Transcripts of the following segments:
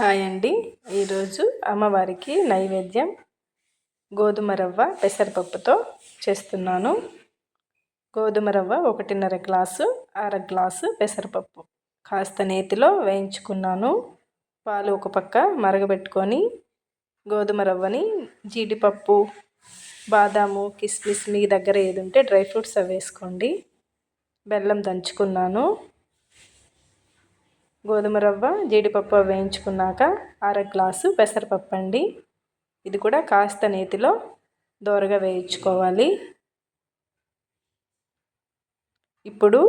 Hi అండి ఈరోజు అమ్మవారికి నైవేద్యం గోధుమ రవ్వ పెసరపప్పుతో చేస్తున్నాను. గోధుమ రవ్వ ఒకటిన్నర గ్లాసు అర గ్లాసు పెసరపప్పు. కాస్త నేతిలో వేయించుకున్నాను. పాలు ఒక పక్క మరగబెట్టుకొని గోధుమ రవ్వని జీడిపప్పు బాదాము కిస్మిస్ మీ దగ్గర ఏది ఉంటే డ్రై ఫ్రూట్స్ అవి వేసుకోండి. బెల్లం దంచుకున్నాను. గోధుమ రవ్వ జీడిపప్పు వేయించుకున్నాక అర గ్లాసు పెసరపప్పు అండి. ఇది కూడా కాస్త నేతిలో దోరగా వేయించుకోవాలి. ఇప్పుడు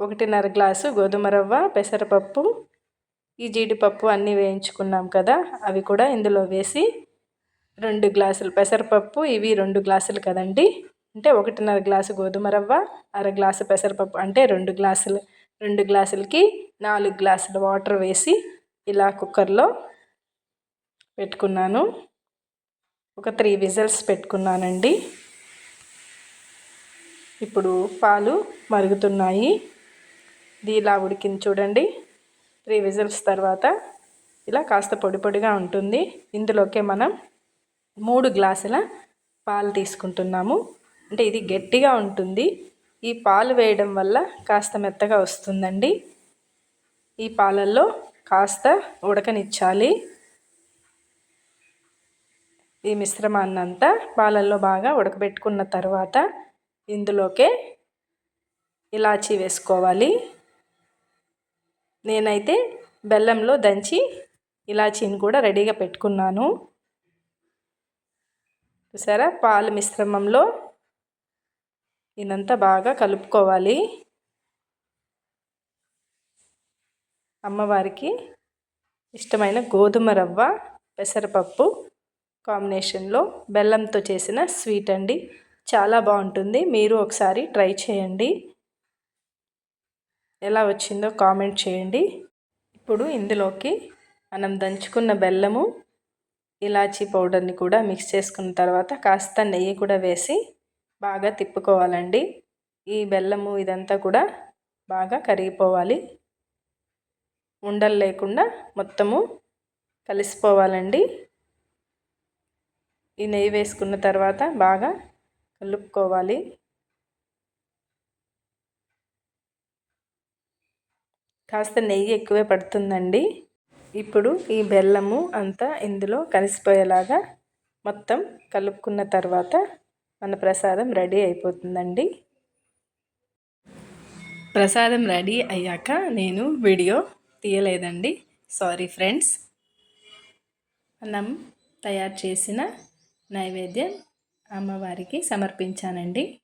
ఒకటిన్నర గ్లాసు గోధుమ రవ్వ పెసరపప్పు ఈ జీడిపప్పు అన్నీ వేయించుకున్నాం కదా అవి కూడా ఇందులో వేసి రెండు గ్లాసులు పెసరపప్పు ఇవి రెండు గ్లాసులు కదండి. అంటే ఒకటిన్నర గ్లాసు గోధుమ రవ్వ అర గ్లాసు పెసరపప్పు అంటే రెండు గ్లాసులు రెండు గ్లాసులకి నాలుగు గ్లాసుల వాటర్ వేసి ఇలా కుక్కర్లో పెట్టుకున్నాను. ఒక త్రీ విజిల్స్ పెట్టుకున్నానండి. ఇప్పుడు పాలు మరుగుతున్నాయి. ఇది ఇలా ఉడికింది చూడండి. త్రీ విజిల్స్ తర్వాత ఇలా కాస్త పొడి పొడిగా ఉంటుంది. ఇందులోకే మనం మూడు గ్లాసుల పాలు తీసుకుంటున్నాము. అంటే ఇది గట్టిగా ఉంటుంది. ఈ పాలు వేయడం వల్ల కాస్త మెత్తగా వస్తుందండి. ఈ పాలల్లో కాస్త ఉడకనిచ్చాలి. ఈ మిశ్రమాన్నంతా పాలల్లో బాగా ఉడకబెట్టుకున్న తర్వాత ఇందులోకే ఇలాచీ వేసుకోవాలి. నేనైతే బెల్లంలో దంచి ఇలాచీని కూడా రెడీగా పెట్టుకున్నాను. చూసారా? పాలు మిశ్రమంలో ఇదంతా బాగా కలుపుకోవాలి. అమ్మవారికి ఇష్టమైన గోధుమ రవ్వ పెసరపప్పు కాంబినేషన్లో బెల్లంతో చేసిన స్వీట్ అండి. చాలా బాగుంటుంది. మీరు ఒకసారి ట్రై చేయండి. ఎలా వచ్చిందో కామెంట్ చేయండి. ఇప్పుడు ఇందులోకి మనం దంచుకున్న బెల్లము ఇలాచీ పౌడర్ని కూడా మిక్స్ చేసుకున్న తర్వాత కాస్త నెయ్యి కూడా వేసి బాగా తిప్పుకోవాలండి. ఈ బెల్లము ఇదంతా కూడా బాగా కరిగిపోవాలి. ఉండలు లేకుండా మొత్తము కలిసిపోవాలండి. ఈ నెయ్యి వేసుకున్న తర్వాత బాగా కలుపుకోవాలి. కాస్త నెయ్యి ఎక్కువే పడుతుందండి. ఇప్పుడు ఈ బెల్లము అంతా ఇందులో కలిసిపోయేలాగా మొత్తం కలుపుకున్న తర్వాత మన ప్రసాదం రెడీ అయిపోతుందండి. ప్రసాదం రెడీ అయ్యాక నేను వీడియో తీయలేదండి. సారీ ఫ్రెండ్స్ మనం తయారు చేసిన నైవేద్యం అమ్మవారికి సమర్పించానండి.